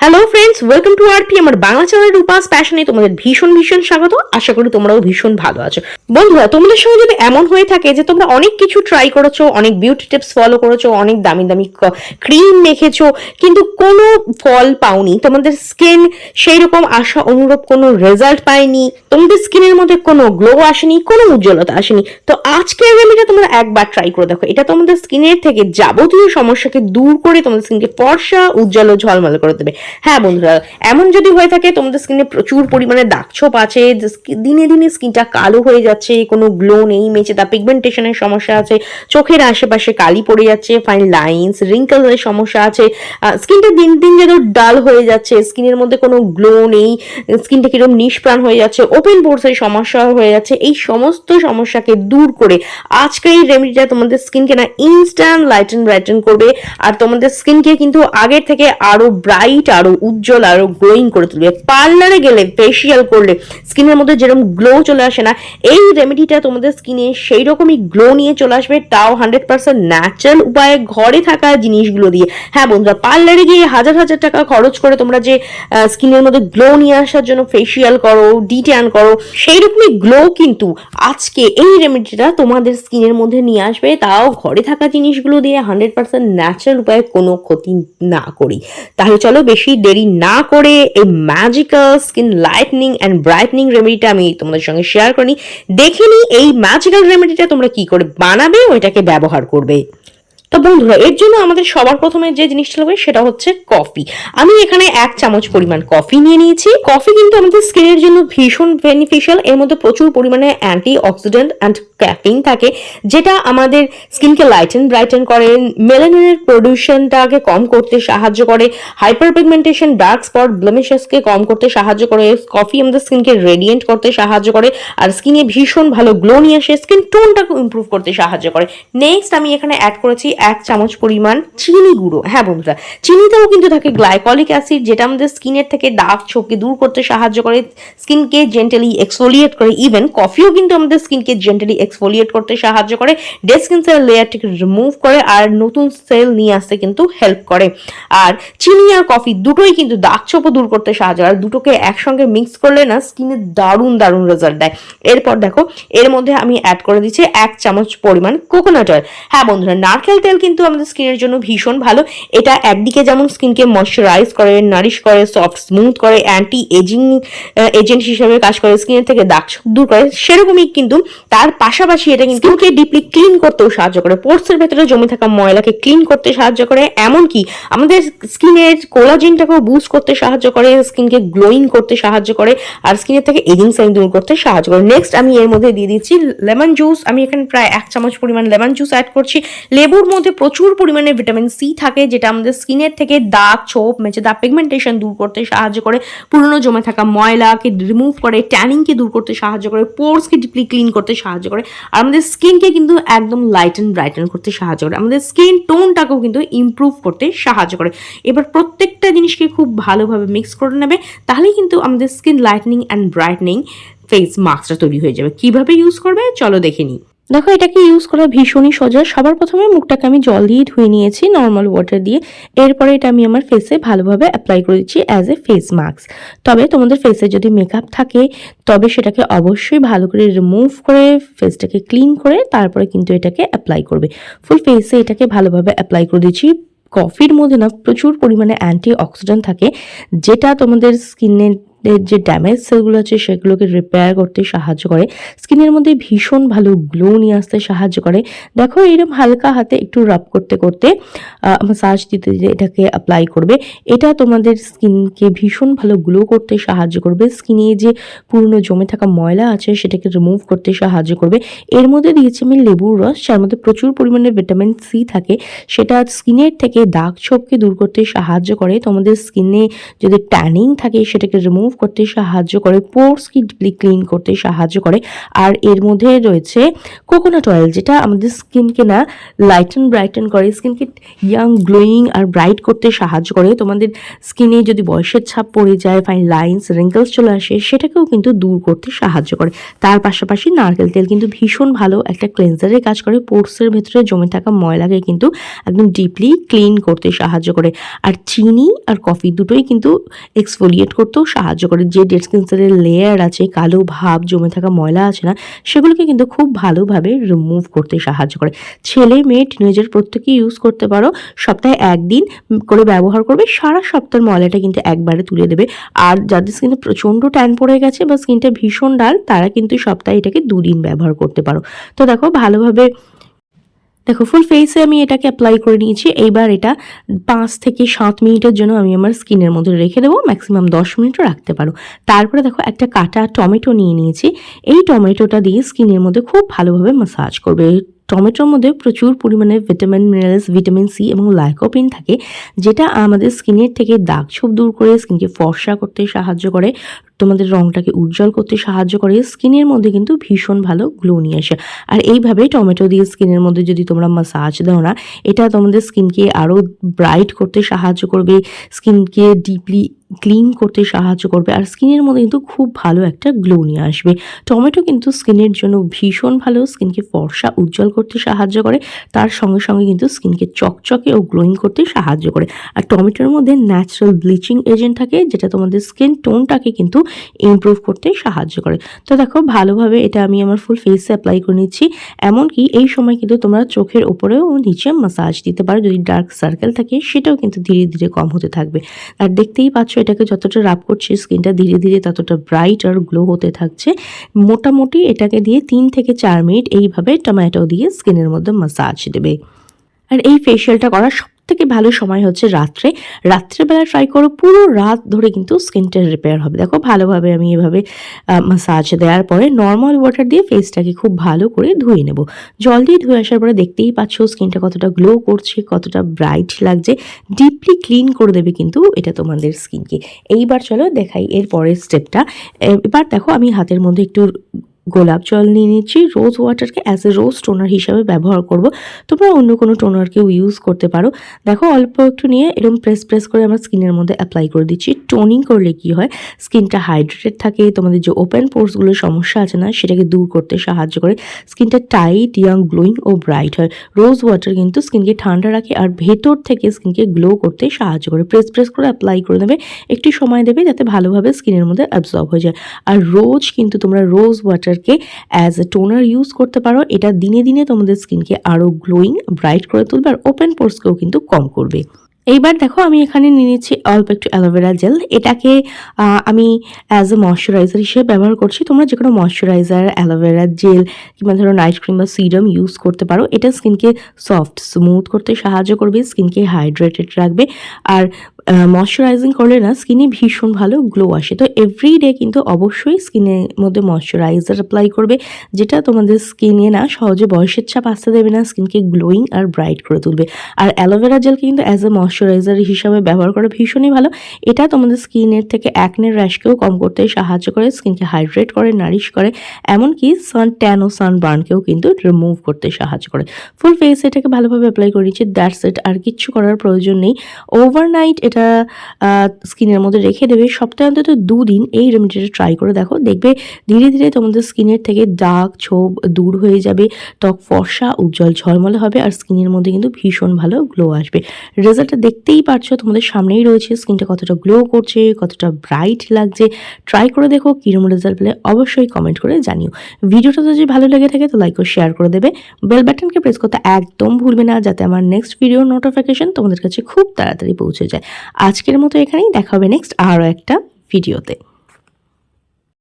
Hello friends welcome to R P আমার বাংলা চ্যানেলের উপাস প্যাশনে তোমাদের ভীষণ ভীষণ স্বাগত। আশা করি তোমরাও ভীষণ ভালো আছো। বন্ধুরা, তোমাদের সঙ্গে যদি এমন হয়ে থাকে যে তোমরা অনেক কিছু ট্রাই করেছ, অনেক বিউটি টিপস ফলো করেছ, অনেক দামি দামি ক্রিম মেখেছো, কিন্তু কোনো ফল পাওনি, তোমাদের স্কিন সেই রকম আশা অনুরূপ কোনো রেজাল্ট পায়নি, তোমাদের স্কিনের মধ্যে কোনো গ্লো আসেনি, কোনো উজ্জ্বলতা আসেনি, তো আজকের রেমেডিটা তোমরা একবার ট্রাই করে দেখো। এটা তোমাদের স্কিনের থেকে যাবতীয় সমস্যাকে দূর করে তোমাদের স্কিনকে ফর্সা, উজ্জ্বল ঝলমল করে দেবে। হ্যাঁ বন্ধুরা, এমন যদি হয়ে থাকে, তোমাদের স্কিনে প্রচুর পরিমাণে দাগছোপ আছে দিনে দিনে স্কিনটা কালো হয়ে যাচ্ছে, কোনো গ্লো নেই মেচে তা পিগমেন্টেশনের সমস্যা আছে, চোখের আশেপাশে কালি পড়ে যাচ্ছে ফাইন লাইন্স রিঙ্কেলসের সমস্যা আছে স্কিনটা দিন দিন যেন ডাল হয়ে যাচ্ছে স্কিনের মধ্যে কোনো গ্লো নেই স্কিনটা কীরকম নিষ্প্রাণ হয়ে যাচ্ছে ওপেন পোর্সের সমস্যা হয়ে যাচ্ছে, এই সমস্ত সমস্যাকে দূর করে আজকের এই রেমেডিটা তোমাদের স্কিনকে না ইনস্ট্যান্ট লাইটেন ব্রাইটেন করবে, আর তোমাদের স্কিনকে কিন্তু আগের থেকে আরও ব্রাইট আরও উজ্জ্বল, আরও গ্লোয়িং করে তুলবে। পার্লারে গেলে ফেসিয়াল করলে স্কিনের মধ্যে যেরকম গ্লো চলে আসে না, এই রেমেডিটা তোমাদের স্কিনে সেই রকমই গ্লো নিয়ে চলে আসবে। তাও হান্ড্রেড পার্সেন্ট ন্যাচারাল উপায়ে ঘরে থাকা জিনিসগুলো দিয়ে। হ্যাঁ বন্ধুরা পার্লারে গিয়ে হাজার হাজার টাকা খরচ করে তোমরা যে স্কিনের মধ্যে গ্লো নিয়ে আসার জন্য ফেসিয়াল করো ডিট্যান করো সেই রকমই গ্লো কিন্তু আজকে এই রেমেডিটা তোমাদের স্কিনের মধ্যে নিয়ে আসবে। তাও ঘরে থাকা জিনিসগুলো দিয়ে হান্ড্রেড পার্সেন্ট ন্যাচারাল উপায়ে কোনো ক্ষতি না করি। তাহলে চলো বেশি দেরি না করে এই magical skin lightening and brightening রেমেডিটা আমি তোমাদের সঙ্গে শেয়ার করি দেখে নিই এই ম্যাজিক্যাল রেমেডিটা তোমরা কি করে বানাবে, ওইটাকে ব্যবহার করবে। তো বন্ধুরা, এর জন্য আমাদের সবার প্রথমে যে জিনিসটা লাগবে সেটা হচ্ছে কফি। আমি এখানে এক চামচ পরিমাণ কফি নিয়ে নিয়েছি। কফি কিন্তু আমাদের স্কিনের জন্য ভীষণ বেনিফিশিয়াল এর মধ্যে প্রচুর পরিমাণে অ্যান্টি অক্সিডেন্ট অ্যান্ড ক্যাফিন থাকে, যেটা আমাদের স্কিনকে লাইটেন ব্রাইটেন করে। মেলানিনের প্রডিউশনটাকে কম করতে সাহায্য করে। হাইপার পিগমেন্টেশন ডার্ক স্পট ব্লেমিশেসকে কম করতে সাহায্য করে। কফি আমাদের স্কিনকে রেডিয়েন্ট করতে সাহায্য করে। আর স্কিনে ভীষণ ভালো গ্লো নিয়ে আসে। স্কিন টোনটাকে ইমপ্রুভ করতে সাহায্য করে। নেক্সট আমি এখানে অ্যাড করেছি এক চামচ পরিমাণ চিনি গুঁড়ো। হ্যাঁ বন্ধুরা, চিনিতেও কিন্তু থাকে গ্লাইকলিক অ্যাসিড যেটা আমাদের স্কিনের থেকে দাগ ছোপকে দূর করতে সাহায্য করে, স্কিনকে জেন্টালি এক্সফোলিয়েট করে ইভেন কফিও কিন্তু আমাদের স্কিনকে জেন্টালি এক্সফোলিয়েট করতে সাহায্য করে ডেড স্কিন সেল লেয়ারটিকে রিমুভ করে, আর নতুন সেল নিয়ে আসতে কিন্তু হেল্প করে। আর চিনি আর কফি দুটোই কিন্তু দাগ ছোপও দূর করতে সাহায্য করে, আর দুটোকে একসঙ্গে মিক্স করলে না স্কিনে দারুণ দারুণ রেজাল্ট দেয়। এরপর দেখো, এর মধ্যে আমি অ্যাড করে দিচ্ছি এক চামচ পরিমাণ কোকোনাট অয়েল হ্যাঁ বন্ধুরা নারকেল তেল কিন্তু আমাদের স্কিনের জন্য ভীষণ ভালো। এটা একদিকে যেমন স্কিনকে ময়শ্চারাইজ করে নারিশ করে সফট স্মুথ করে অ্যান্টি এজিং এজেন্ট হিসেবে কাজ করে স্কিনের থেকে দাগ দূর করে, সেরকমই কিন্তু তার পাশাপাশি এটা কিন্তু স্কিনকে ডিপলি ক্লিন করতেও সাহায্য করে। পোর্সের ভেতরে জমে থাকা ময়লাকে ক্লিন করতে সাহায্য করে, এমনকি আমাদের স্কিনের কোলাজেনটাকেও বুস্ট করতে সাহায্য করে স্কিনকে গ্লোয়িং করতে সাহায্য করে, আর স্কিনের থেকে এজিং সাইন দূর করতে সাহায্য করে। নেক্সট আমি এর মধ্যে দিয়ে দিচ্ছি লেমন জুস আমি এখানে প্রায় এক চামচ পরিমাণ লেমন জুস অ্যাড করছি। লেবুর মধ্যে প্রচুর পরিমাণে ভিটামিন সি থাকে, যেটা আমাদের স্কিনের থেকে দাগ, ছোপ মেচে দাগ পিগমেন্টেশন দূর করতে সাহায্য করে। পুরনো জমে থাকা ময়লাকে রিমুভ করে ট্যানিংকে দূর করতে সাহায্য করে পোর্সকে ডিপলি ক্লিন করতে সাহায্য করে। আর আমাদের স্কিনকে কিন্তু একদম লাইটেন ব্রাইটেন করতে সাহায্য করে। আমাদের স্কিন টোনটাকেও কিন্তু ইমপ্রুভ করতে সাহায্য করে। এবার প্রত্যেকটা জিনিসকে খুব ভালোভাবে মিক্স করে নেবে, তাহলেই কিন্তু আমাদের skin lightening and brightening face মাস্কটা তৈরি হয়ে যাবে। কীভাবে ইউজ করবে? চলো দেখে নিই। দেখো, এটাকে ইউজ করা ভীষণই সোজা সবার প্রথমে মুখটাকে আমি জল দিয়ে ধুয়ে নিয়েছি নর্মাল ওয়াটার দিয়ে। এরপরে এটা আমি আমার ফেসে ভালোভাবে অ্যাপ্লাই করে দিচ্ছি অ্যাজ এ ফেস মাস্ক তবে তোমাদের ফেসে যদি মেকআপ থাকে, তবে সেটাকে অবশ্যই ভালো করে রিমুভ করে ফেসটাকে ক্লিন করে তারপরে কিন্তু এটাকে অ্যাপ্লাই করবে। ফুল ফেসে এটাকে ভালোভাবে অ্যাপ্লাই করে দিচ্ছি। কফির মধ্যে না, প্রচুর পরিমাণে অ্যান্টি অক্সিডেন্ট থাকে, যেটা তোমাদের স্কিনের যে ড্যামেজ সেলগুলো আছে সেগুলোকে রিপেয়ার করতে সাহায্য করে। স্কিনের মধ্যে ভীষণ ভালো গ্লো নিয়ে আসতে সাহায্য করে। দেখো এরকম হালকা হাতে একটু রাব করতে করতে মাসাজ দিতে দিতে এটাকে অ্যাপ্লাই করবে। এটা তোমাদের স্কিনকে ভীষণ ভালো গ্লো করতে সাহায্য করবে। স্কিনে যে পুরনো জমে থাকা ময়লা আছে সেটাকে রিমুভ করতে সাহায্য করবে। এর মধ্যে দিয়েছি আমি লেবুর রস, যার মধ্যে প্রচুর পরিমাণে ভিটামিন সি থাকে। সেটা স্কিনের থেকে দাগ ছোপকে দূর করতে সাহায্য করে। তোমাদের স্কিনে যদি ট্যানিং থাকে সেটাকে রিমুভ করতে সাহায্য করে পোর্সকে ডিপলি ক্লিন করতে সাহায্য করে। আর এর মধ্যে রয়েছে কোকোনাট অয়েল, যেটা আমাদের স্কিনকে না লাইটেন, ব্রাইটেন করে, স্কিনকে ইয়াং, গ্লোয়িং আর ব্রাইট করতে সাহায্য করে। তোমাদের স্কিনে যদি বয়সের ছাপ পড়ে যায়, ফাইন লাইন্স, রিঙ্কেলস চলে আসে, সেটাকেও কিন্তু দূর করতে সাহায্য করে। তার পাশাপাশি নারকেল তেল কিন্তু ভীষণ ভালো একটা ক্লেন্সারের কাজ করে। পোর্সের ভেতরে জমে থাকা ময়লাকে কিন্তু একদম ডিপলি ক্লিন করতে সাহায্য করে। আর চিনি আর কফি দুটোই কিন্তু এক্সফোলিয়েট করতেও সাহায্য করে যে ডেড ক্যান্সারের লেয়ার আছে, কালো ভাব, জমে থাকা ময়লা আছে না, সেগুলোকে কিন্তু খুব ভালোভাবে রিমুভ করতে সাহায্য করে। ছেলে, মেয়ে টিনেজার প্রত্যেকেই ইউজ করতে পারো। সপ্তাহে একদিন করে ব্যবহার করবে, সারা সপ্তাহের ময়লাটা কিন্তু একবারে তুলে দেবে। আর যাদের স্কিনে প্রচণ্ড ট্যান পড়ে গেছে বা স্কিনটা ভীষণ ডাল তারা কিন্তু সপ্তাহে এটাকে দুদিন ব্যবহার করতে পারো। তো দেখো, ভালোভাবে দেখো ফুল ফেসে আমি এটাকে অ্যাপ্লাই করে নিয়েছি। এইবার এটা পাঁচ থেকে সাত মিনিটের জন্য আমি আমার স্কিনের মধ্যে রেখে দেবো। ম্যাক্সিমাম দশ মিনিটও রাখতে পারো। তারপরে দেখো, একটা কাটা টমেটো নিয়ে নিয়েছি। এই টমেটোটা দিয়ে স্কিনের মধ্যে খুব ভালোভাবে মাসাজ করবে। টমেটোর মধ্যে প্রচুর পরিমাণে ভিটামিন মিনারেলস ভিটামিন সি এবং লাইকোপিন থাকে, যেটা আমাদের স্কিনের থেকে দাগ ছোপ দূর করে, স্কিনকে ফর্সা করতে সাহায্য করে তোমাদের রংটাকে উজ্জ্বল করতে সাহায্য করে, স্কিনের মধ্যে কিন্তু ভীষণ ভালো গ্লো নিয়ে আসে। আর এইভাবে টমেটো দিয়ে স্কিনের মধ্যে যদি তোমরা মাসাজ দাও না, এটা তোমাদের স্কিনকে আরও ব্রাইট করতে সাহায্য করবে, স্কিনকে ডিপলি ক্লিন করতে সাহায্য করবে, আর স্কিনের মধ্যে কিন্তু খুব ভালো একটা গ্লো নিয়ে আসবে। টমেটো কিন্তু স্কিনের জন্য ভীষণ ভালো, স্কিনকে ফর্সা উজ্জ্বল করতে সাহায্য করে, তার সঙ্গে সঙ্গে কিন্তু স্কিনকে চকচকে ও গ্লোয়িং করতে সাহায্য করে। আর টমেটোর মধ্যে ন্যাচারাল ব্লিচিং এজেন্ট থাকে, যেটা তোমাদের স্কিন টোনটাকে কিন্তু ইমপ্রুভ করতে সাহায্য করে। তো দেখো, ভালোভাবে এটা আমি আমার ফুল ফেসে অ্যাপ্লাই করে নিচ্ছি। এমনকি এই সময় কিন্তু তোমরা চোখের ওপরেও নিচে মাসাজ দিতে পারো। যদি ডার্ক সার্কেল থাকে, সেটাও কিন্তু ধীরে ধীরে কম হতে থাকবে। আর দেখতেই পাচ্ছ, এটাকে যতটা রাব করছি স্কিনটা ধীরে ধীরে ততটা ব্রাইট আর গ্লো হতে থাকছে। মোটামুটি এটাকে দিয়ে তিন থেকে চার মিনিট এইভাবে টমেটো দিয়ে স্কিনের মধ্যে মাসাজ দেবে। আর এই ফেশিয়ালটা করার সব থেকে ভালো সময় হচ্ছে রাত্রে। রাত্রেবেলা ট্রাই করো, পুরো রাত ধরে কিন্তু স্কিনটা রিপেয়ার হবে। দেখো, ভালোভাবে আমি এভাবে মাসাজ দেওয়ার পরে নর্মাল ওয়াটার দিয়ে ফেসটাকে খুব ভালো করে ধুয়ে নেব। জল দিয়ে ধুয়ে আসার পরে দেখতেই পাচ্ছ স্কিনটা কতটা গ্লো করছে, কতটা ব্রাইট লাগছে। ডিপলি ক্লিন করে দেবে কিন্তু এটা তোমাদের স্কিনকে এইবার চলো দেখাই এর পরের স্টেপটা এবার দেখো আমি হাতের মধ্যে একটু গোলাপ জল নিয়ে নিচ্ছি। রোজ ওয়াটারকে অ্যাজ এ রোজ টোনার হিসাবে ব্যবহার করব। তোমরা অন্য কোনো টোনারকেও ইউজ করতে পারো। দেখো, অল্প একটু নিয়ে এরকম প্রেস প্রেস করে আমার স্কিনের মধ্যে অ্যাপ্লাই করে দিচ্ছি। টোনিং করলে কি হয়? স্কিনটা হাইড্রেটেড থাকে, তোমাদের যে ওপেন পোর্সগুলোর সমস্যা আছে না, সেটাকে দূর করতে সাহায্য করে। স্কিনটা টাইট ইয়াং গ্লোয়িং ও ব্রাইট হয়। রোজ ওয়াটার কিন্তু স্কিনকে ঠান্ডা রাখে আর ভেতর থেকে স্কিনকে গ্লো করতে সাহায্য করে। প্রেস প্রেস করে অ্যাপ্লাই করে দেবে একটু সময় দেবে যাতে ভালোভাবে স্কিনের মধ্যে অ্যাবজর্ব হয়ে যায়। আর রোজ কিন্তু তোমরা রোজ ওয়াটারকে অ্যাজ এ টোনার ইউজ করতে পারো। এটা দিনে দিনে তোমাদের স্কিনকে আরও গ্লোয়িং ব্রাইট করে তুলবে আর ওপেন পোর্সকেও কিন্তু কম করবে। এইবার দেখো আমি এখানে নিয়ে নিচ্ছি অল্প একটু অ্যালোভেরা জেল এটাকে আমি অ্যাজ এ ময়শ্চারাইজার হিসেবে ব্যবহার করছি। তোমরা যে কোনো ময়শ্চারাইজার অ্যালোভেরা জেল কিংবা ধরো নাইট ক্রিম বা সিরাম ইউজ করতে পারো। এটা স্কিনকে সফট স্মুথ করতে সাহায্য করবে স্কিনকে হাইড্রেটেড রাখবে। আর ময়শ্চারাইজিং করলে না স্কিনে ভীষণ ভালো গ্লো আসে। তো এভরি ডে কিন্তু অবশ্যই স্কিনের মধ্যে ময়শ্চারাইজার অ্যাপ্লাই করবে, যেটা তোমাদের স্কিনে না সহজে বয়সের ছাপ আসতে দেবে না স্কিনকে গ্লোয়িং আর ব্রাইট করে তুলবে। আর অ্যালোভেরা জেলকে কিন্তু অ্যাজ এ ময়শ্চারাইজার হিসাবে ব্যবহার করা ভীষণই ভালো। এটা তোমাদের স্কিনের থেকে অ্যাকনের র্যাশকেও কম করতে সাহায্য করে স্কিনকে হাইড্রেট করে নারিশ করে। এমনকি সান ট্যান ও সান বার্নকেও কিন্তু রিমুভ করতে সাহায্য করে। ফুল ফেস এটাকে ভালোভাবে অ্যাপ্লাই করে নিচ্ছি দ্যাটস ইট আর কিচ্ছু করার প্রয়োজন নেই। ওভারনাইট এটা স্কিনের মধ্যে রেখে দেবে। সপ্তাহে অন্তত দুদিন এই রেমেডিটা ট্রাই করে দেখো। দেখবে ধীরে ধীরে তোমাদের স্কিনের থেকে দাগ, ছোপ দূর হয়ে যাবে, ত্বক ফর্সা, উজ্জ্বল ঝলমলে হবে আর স্কিনের মধ্যে কিন্তু ভীষণ ভালো গ্লো আসবে। রেজাল্টটা দেখতেই পারছ, তোমাদের সামনেই রয়েছে। স্কিনটা কতটা গ্লো করছে, কতটা ব্রাইট লাগছে। ট্রাই করে দেখো কীরকম রেজাল্ট পেলে অবশ্যই কমেন্ট করে জানিও। ভিডিওটা যদি ভালো লেগে থাকে তো লাইক ও শেয়ার করে দেবে। বেল বাটনকে প্রেস করতে একদম ভুলবে না, যাতে আমার নেক্সট ভিডিও নোটিফিকেশন তোমাদের কাছে খুব তাড়াতাড়ি পৌঁছে যায়। আজকের মতো এখানেই দেখা হবে নেক্সট আরও একটা ভিডিওতে।